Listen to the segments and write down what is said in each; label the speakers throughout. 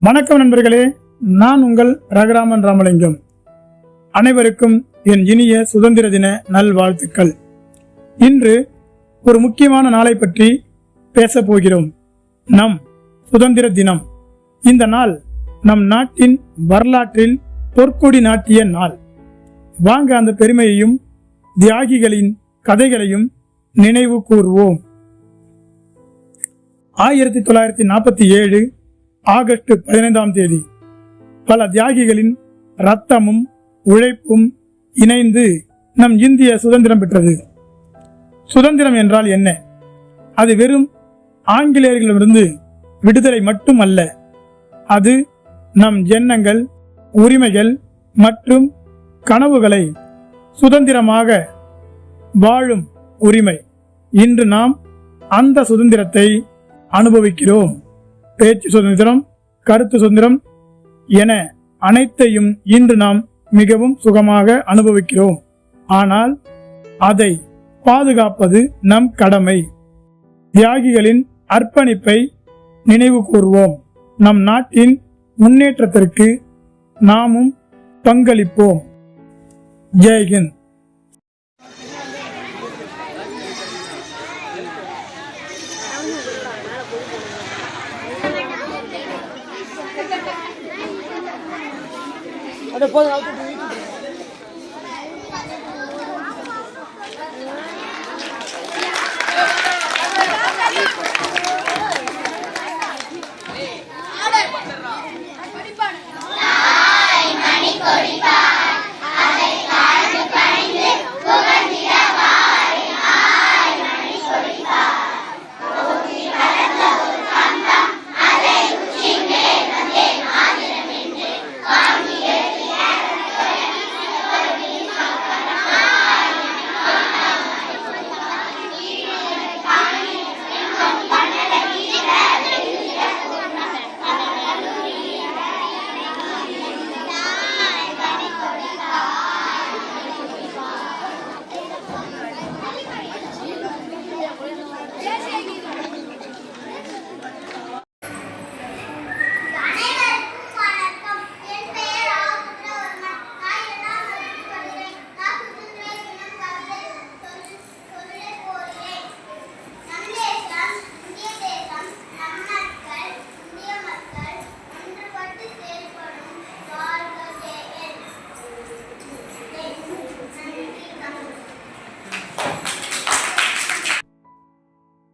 Speaker 1: வணக்கம் நண்பர்களே நான் உங்கள் ரகுராமன் ராமலிங்கம். அனைவருக்கும் என் இனிய சுதந்திர தின நல்வாழ்த்துக்கள். இன்று ஒரு முக்கியமான நாளை பற்றி பேசப் போகிறோம். நம் சுதந்திர தினம். இந்த நாள் நம் நாட்டின் வரலாற்றில் பொற்கொடி நாட்டிய நாள். வாங்க அந்த பெருமையையும் தியாகிகளின் கதைகளையும் நினைவு கூறுவோம் ஆயிரத்தி தொள்ளாயிரத்தி நாற்பத்தி ஏழு ஆகஸ்ட் பதினைந்தாம் தேதி. பல தியாகிகளின் ரத்தமும் உழைப்பும் இணைந்து நம் இந்திய சுதந்திரம் பெற்றது. சுதந்திரம் என்றால் என்ன? அது வெறும் ஆங்கிலேயர்களிடமிருந்து விடுதலை மட்டும் அல்ல அது நம் எண்ணங்கள் உரிமைகள் மற்றும் கனவுகளை சுதந்திரமாக வாழும் உரிமை. இன்று நாம் அந்த சுதந்திரத்தை அனுபவிக்கிறோம். பேச்சு சுதந்திரம் கருத்து சுதந்திரம் என அனைத்தையும் இன்று நாம் மிகவும் சுகமாக அனுபவிக்கிறோம். ஆனால் அதை பாதுகாப்பது நம் கடமை. தியாகிகளின் அர்ப்பணிப்பை நினைவு கூர்வோம். நம் நாட்டின் முன்னேற்றத்திற்கு நாமும் பங்களிப்போம். ஜெய்ஹிந்த்
Speaker 2: 我的包啥子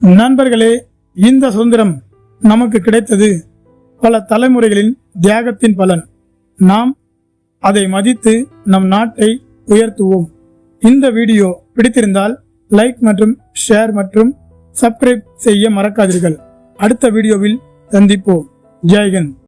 Speaker 1: நண்பர்களே இந்த சுதந்திரம் நமக்கு கிடைத்தது பல தலைமுறைகளின் தியாகத்தின் பலன். நாம் அதை மதித்து நம் நாட்டை உயர்த்துவோம். இந்த வீடியோ பிடித்திருந்தால் லைக் மற்றும் ஷேர் மற்றும் சப்ஸ்கிரைப் செய்ய மறக்காதீர்கள். அடுத்த வீடியோவில் சந்திப்போம். ஜெய்ஹிந்த்.